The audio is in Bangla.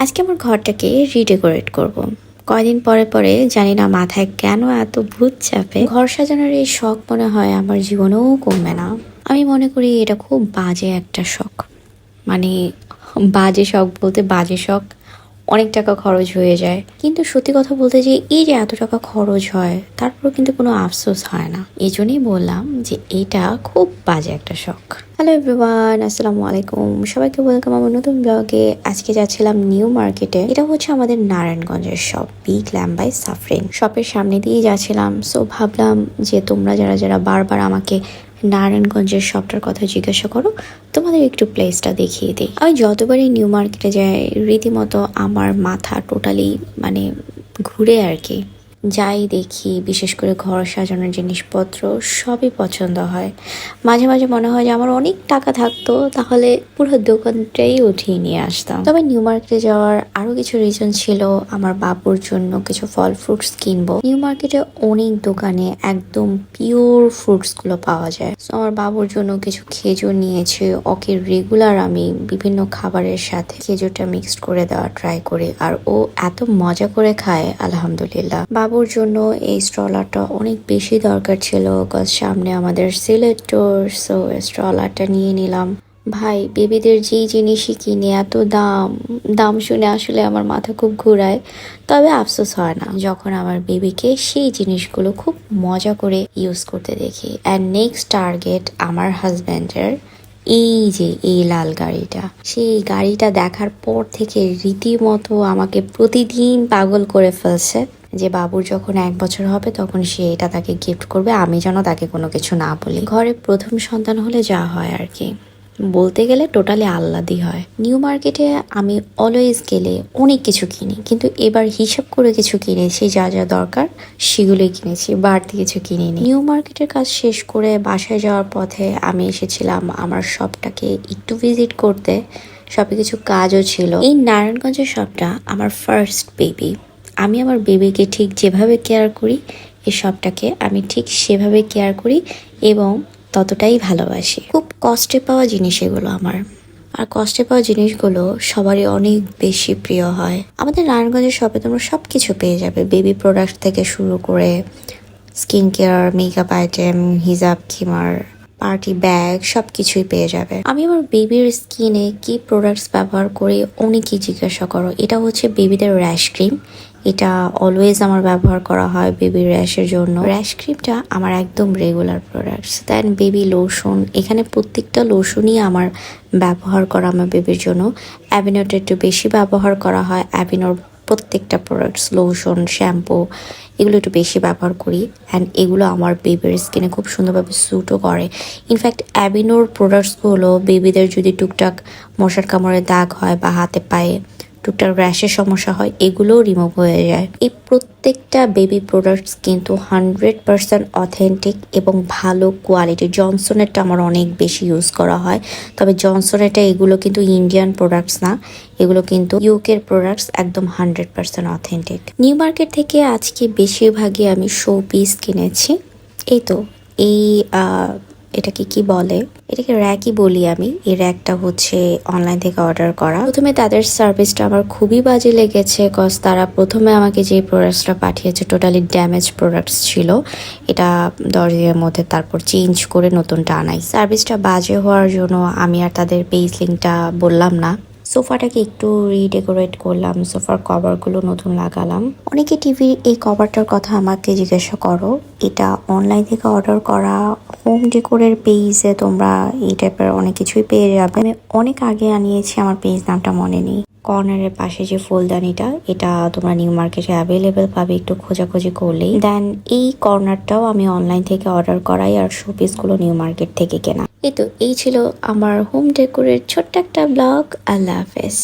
আজকে আমার ঘরটাকে রিডেকোরেট করব। কয়দিন পরে পরে জানি না মাথায় কেন এত ভূত চাপে। ঘর সাজানোর এই শখ মনে হয় আমার জীবনেও কমবে না। আমি মনে করি এটা খুব বাজে একটা শখ। মানে বাজে শখ বলতে বাজে শখ অনেক টাকা খরচ হয়ে যায়। কিন্তু সত্যি কথা বলতে যে, এই যে এত টাকা খরচ হয়, তারপরও কিন্তু কোনো আফসোস হয় না। এই জন্যই বললাম যে, এটা খুব বাজে একটা শখ। হ্যালো এভরিওয়ান আসসালামু আলাইকুম। সবাইকে ওয়েলকাম আমার নতুন ব্লগে আজকে যাচ্ছিলাম নিউ মার্কেটে এটা হচ্ছে আমাদের নারায়ণগঞ্জের shop big lamb by Safrin শপের সামনে দিয়ে যাচ্ছিলাম। সো ভাবলাম যে, তোমরা যারা যারা বারবার আমাকে নারায়ণগঞ্জের শপটার কথা জিজ্ঞাসা করো, তোমাদের একটু প্লেসটা দেখিয়ে দিই। আমি যতবারই নিউ মার্কেটে যাই, রীতিমতো আমার মাথা টোটালি মানে ঘুরে আর কি। যাই দেখি, বিশেষ করে ঘর সাজানোর জিনিসপত্র সবই পছন্দ হয়। মাঝে মাঝে মনে হয় যে আমার অনেক টাকা থাকতো, তাহলে পুরো দোকানটাই উঠিয়ে নিয়ে আসতাম। তবে নিউ মার্কেটে যাওয়ার আরও কিছু রিজন ছিল, আমার বাবুর জন্য কিছু ফল ফ্রুটস কিনবো। নিউ মার্কেটে অনেক দোকানে একদম পিওর ফ্রুটসগুলো পাওয়া যায়। তো আমার বাবুর জন্য কিছু খেজুর নিয়েছে, ওকে রেগুলার আমি বিভিন্ন খাবারের সাথে খেজুরটা মিক্সড করে দেওয়া ট্রাই করি, আর ও এত মজা করে খায়, আলহামদুলিল্লাহ। বাবুর জন্য এই স্ট্রলারটা অনেক বেশি দরকার ছিল কজ সামনে আমাদের সিলেট টোর সো স্ট্রলারটা নিয়ে নিলাম। ভাই বেবিদের যেই জিনিসই কিনে, এত দাম। দাম শুনে আসলে আমার মাথা খুব ঘুরায়। তবে আফসোস হয় না, যখন আমার বেবিকে সেই জিনিসগুলো খুব মজা করে ইউজ করতে দেখি। অ্যান্ড নেক্সট টার্গেট আমার হাজব্যান্ডের এই যে, এই লাল গাড়িটা। সেই গাড়িটা দেখার পর থেকে রীতিমতো আমাকে প্রতিদিন পাগল করে ফেলছে। যে বাবুর যখন এক বছর হবে, তখন সে এটা তাকে গিফট করবে। আমি যেন তাকে কোনো কিছু না বলি। ঘরে প্রথম সন্তান হলে যা হয় আর কি। বলতে গেলে টোটালি আহ্লাদি হয়। নিউ মার্কেটে আমি অলওয়েজ গেলে অনেক কিছু কিনি, কিন্তু এবার হিসাব করে কিছু কিনেছি, যা যা দরকার সেগুলোই কিনেছি, বাড়তি কিছু কিনিনি। নিউ মার্কেটের কাজ শেষ করে বাসায় যাওয়ার পথে আমি এসেছিলাম আমার শপটাকে একটু ভিজিট করতে। সবে কিছু কাজও ছিল। এই নারায়ণগঞ্জের শপটা আমার ফার্স্ট বেবি আমি আমার বেবিকে ঠিক যেভাবে কেয়ার করি এই শপটাকে আমি ঠিক সেভাবে কেয়ার করি এবং ততটাই ভালোবাসি। খুব কষ্টে পাওয়া জিনিস এগুলো আমার। আর কষ্টে পাওয়া জিনিসগুলো সবারই অনেক বেশি প্রিয় হয়। আমাদের নারায়ণগঞ্জের শপে তোমরা সব কিছু পেয়ে যাবে। বেবি প্রোডাক্ট থেকে শুরু করে স্কিন কেয়ার মেকআপ আইটেম হিজাব খিমার পার্টি ব্যাগ সব কিছুই পেয়ে যাবে। আমি আমার বেবির স্কিনে কি প্রোডাক্টস ব্যবহার করি অনেকেই জিজ্ঞাসা করো। এটা হচ্ছে বেবিদের র্যাশ ক্রিম এটা অলওয়েজ আমার ব্যবহার করা হয় বেবির র্যাশের জন্য। র্যাশ ক্রিমটা আমার একদম regular products then baby lotion এখানে প্রত্যেকটা লোশনই আমার ব্যবহার করা আমার বেবির জন্য। অ্যাভিনোটা একটু বেশি ব্যবহার করা হয়। অ্যাভিনোর প্রত্যেকটা প্রোডাক্টস লোশন শ্যাম্পু এগুলো একটু বেশি ব্যবহার করি। অ্যান্ড এগুলো আমার বেবির স্কিনে খুব সুন্দরভাবে স্যুটও করে। ইনফ্যাক্ট অ্যাবিনোর প্রোডাক্টসগুলো বেবিদের যদি টুকটাক মশার কামড়ে দাগ হয় বা হাতে পায়ে টুকটাক র্যাশের সমস্যা হয়, এগুলোও রিমুভ হয়ে যায়। এই প্রত্যেকটা বেবি প্রোডাক্টস কিন্তু হান্ড্রেড পার্সেন্ট অথেন্টিক এবং ভালো কোয়ালিটি জনসনেরটা আমার অনেক বেশি ইউজ করা হয়। তবে জনসনেরটা এগুলো কিন্তু ইন্ডিয়ান প্রোডাক্টস না। এগুলো কিন্তু ইউকের প্রোডাক্টস একদম hundred percent authentic new market থেকে আজকে বেশিরভাগই আমি শো পিস কিনেছি। এই তো, এই এটাকে কি বলে? এটাকে র্যাকই বলি আমি। এই র্যাকটা হচ্ছে অনলাইন থেকে অর্ডার করা। প্রথমে তাদের সার্ভিসটা আমার খুবই বাজে লেগেছে কজ তারা প্রথমে আমাকে যে প্রোডাক্টসটা পাঠিয়েছে টোটালি ড্যামেজ প্রোডাক্টস ছিল। এটা দিনের মধ্যে তারপর চেঞ্জ করে নতুনটা আনাই। সার্ভিসটা বাজে হওয়ার জন্য আমি আর তাদের পেজ লিঙ্কটা বললাম না। সোফাটাকে একটু রিডেকোরেট করলাম, সোফার কভারগুলো নতুন লাগালাম। অনেকে টিভির এই কভারটার কথা আমাকে জিজ্ঞাসা করো, এটা অনলাইন থেকে অর্ডার করা হোম ডেকোরের পেজে তোমরা এই টাইপের অনেক কিছুই পেয়ে যাবে। আমি অনেক আগে আনিয়েছি, আমার পেজ নামটা মনে নেই। কর্নারের পাশে যে ফুলদানিটা এটা তোমরা নিউ মার্কেটে অ্যাভেলেবেল পাবে, একটু খোঁজাখুঁজি করলেই। দেন এই কর্নারটাও আমি অনলাইন থেকে অর্ডার করাই আর শোপিসগুলো নিউ মার্কেট থেকে কেনা। এই তো, এই ছিল আমার হোম ডেকোরের ছোট্ট একটা ব্লগ আল্লাহ হাফেজ।